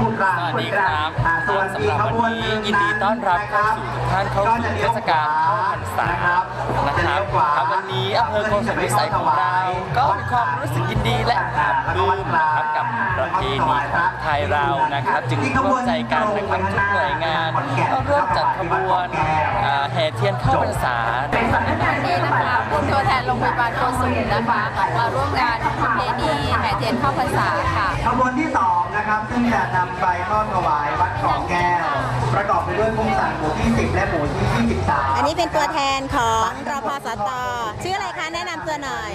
พูดร่างสวัสดีคร่ารังบอ่าส่วนสำอีหกรับขวันบวนนี้ยินดีต้อนรับเข้าสู่ทุกท่านเข้าสู่เทศกาลเข้าพรรษานะครับครับวันนี้อำเภอโกสุมพิสัยของเราก็มีความรู้สึกยินดีและปรับปลื้มนะครับกับประเพณีของไทยเรานะครับ จึงร่วมใจกันนะครับทุกหน่วยงานก็ร่วมจัดขบวนแห่เทียนเข้าพรรษา รงพยาบาลโกสุมนะคะมาร่วมงานประเพณีแห่เทียนเข้าพรรษาค่ะขบวนที่สองนะครับซึ่งจะนำไปทอดถวายวัดเกาะแก้ว ประกอบไปด้วยกุ้งสันหมูที่ 10 และหมูที่ 23 อันนี้เป็นตัวแทนของรพสตชื่ออะไรคะแนะนำตัวหน่อย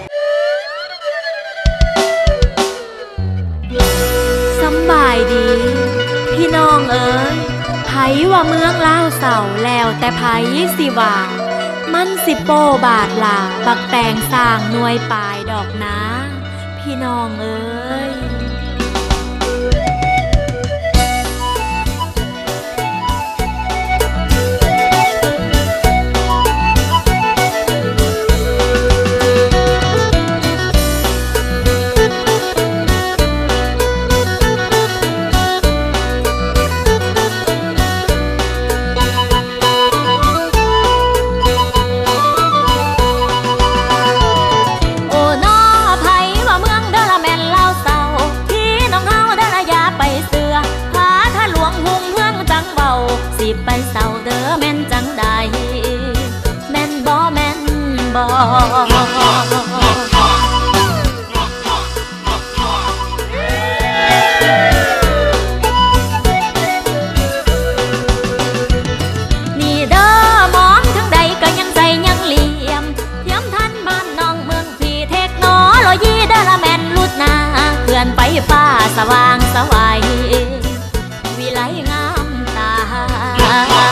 สบายดี พี่น้องเอ๋ยไผว่าเมืองลาวเสาแล้วแต่ไผสิว่า มันสิโปบาทลาบักแตงสร้างนวยปลายดอกนะ พี่น้องเอ้ย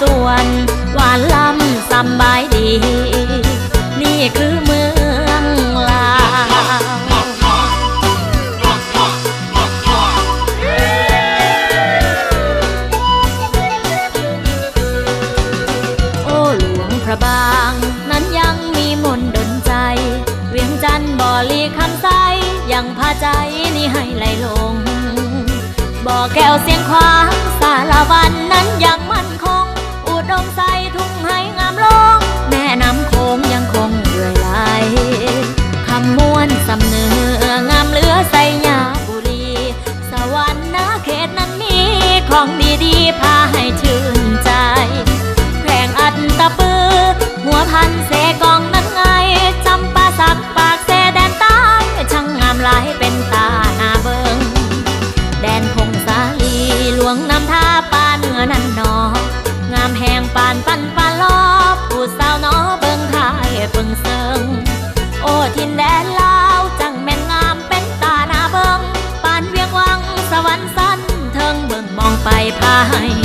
ส่วน หวานลำสำบายดี นี่คือเมืองลาวโอ้หลวงพระบาง นั้นยังมีมนต์ดนใจ เวียงจันทร์บ่อลีคำใส ยังพาใจนี่ให้ไหลลง บ่อแก้วเสียงขวาันเสกองนั้นไงจำปาสักปากเสแดนใต้ช่างงามหลายเป็นตาหน้าเบิงแดนพงสาลีหลวงนำท่าป่าเนื้อนันนองามแหงปานปันปานลอบผู้สาวนอเบิงทายเบิงเซิงโอ้ทินแดนลาวจังแม่นงามเป็นตาหน้าเบิงปานเวียงวังสวรรค์สันเทิงเบิงมองไปพาใ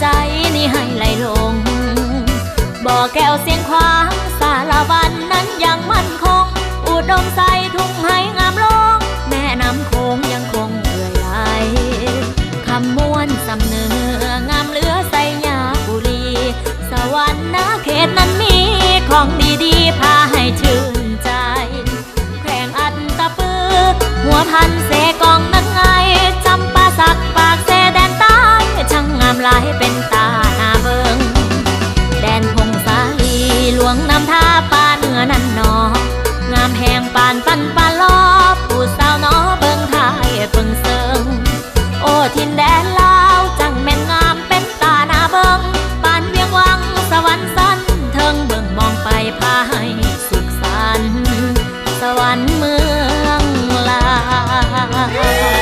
ใจนี่ให้ไหลลง บ่อแก้วเสียงควางสารวันนั้นยังมั่นคง อุดมใส วงนำท่าป่าเหนือนันนองามแห่งป่านปันป่านลอผู้สาวนอเบิ่งทยเบิ่งเสิงโอ้ทินแดนลาวจังแม่นงามเป็นตาหน้าเบิ่งป่านเวียงวังสวรรค์สันเทิงเบิ่งมองไปพาให้สุขสันต์สวรรค์เมืองลาว